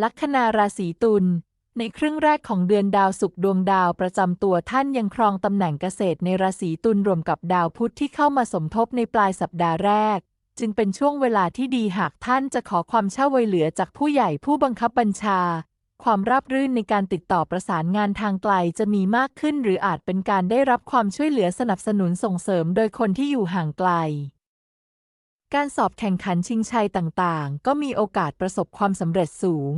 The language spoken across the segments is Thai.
ลัคนาราศีตุลในครึ่งแรกของเดือนดาวศุกร์ดวงดาวประจำตัวท่านยังครองตำแหน่งเกษตรในราศีตุลรวมกับดาวพุธที่เข้ามาสมทบในปลายสัปดาห์แรก จึงเป็นช่วงเวลาที่ดีหากท่านจะขอความช่วยเหลือจากผู้ใหญ่ผู้บังคับบัญชา ความราบรื่นในการติดต่อประสานงานทางไกลจะมีมากขึ้น หรืออาจเป็นการได้รับความช่วยเหลือสนับสนุนส่งเสริมโดยคนที่อยู่ห่างไกล การสอบแข่งขันชิงชัยต่างๆ ก็มีโอกาสประสบความสำเร็จสูง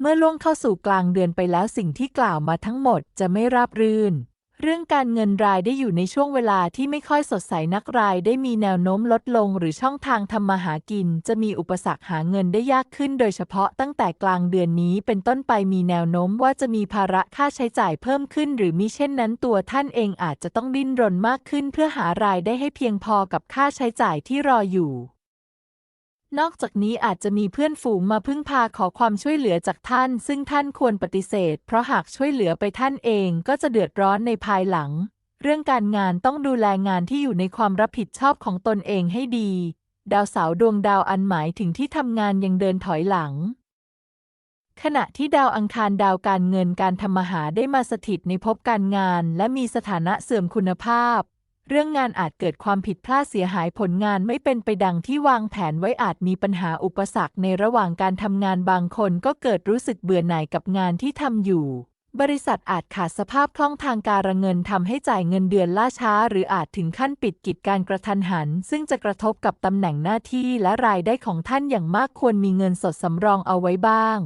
เมื่อล่วงเข้าสู่กลางเดือนไปแล้วสิ่งที่กล่าวมาทั้งหมดจะไม่ราบรื่น เรื่องการเงินรายได้อยู่ในช่วงเวลาที่ไม่ค่อยสดใสนักรายได้มีแนวโน้มลดลงหรือช่องทางทำมาหากิน จะมีอุปสรรคหาเงินได้ยากขึ้น โดยเฉพาะตั้งแต่กลางเดือนนี้เป็นต้นไปมีแนวโน้มว่าจะมีภาระค่าใช้จ่ายเพิ่มขึ้น หรือมิเช่นนั้นตัวท่านเองอาจจะต้องดิ้นรนมากขึ้น เพื่อหารายได้ให้เพียงพอกับค่าใช้จ่ายที่รออยู่ นอกจากนี้อาจจะมีเพื่อนฝูงมาพึ่งพาขอความช่วยเหลือจากท่าน ซึ่งท่านควรปฏิเสธ เพราะหากช่วยเหลือไปท่านเองก็จะเดือดร้อนในภายหลัง เรื่องการงานต้องดูแลงานที่อยู่ในความรับผิดชอบของตนเองให้ดี ดาวเสาร์ดวงดาวอันหมายถึงที่ทำงานยังเดินถอยหลัง ขณะที่ดาวอังคารดาวการเงินการทำมาหาได้มาสถิตในภพการงาน และมีสถานะเสื่อมคุณภาพ เรื่องงานอาจเกิดความผิดพลาดเสียหายผลงานไม่เป็นไปดังที่วางแผนไว้อาจมีปัญหาอุปสรรคในระหว่างการทำงานบางคนก็เกิดรู้สึกเบื่อหน่ายกับงานที่ทำอยู่ บริษัทอาจขาดสภาพคล่องทางการเงินทำให้จ่ายเงินเดือนล่าช้า หรืออาจถึงขั้นปิดกิจการกระทันหัน ซึ่งจะกระทบกับตำแหน่งหน้าที่และรายได้ของท่านอย่างมากควรมีเงินสดสำรองเอาไว้บ้าง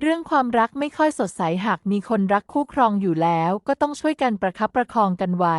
เรื่องความรักไม่ค่อยสดใสหากมีคนรักคู่ครองอยู่แล้ว ก็ต้องช่วยกันประคับประคองกันไว้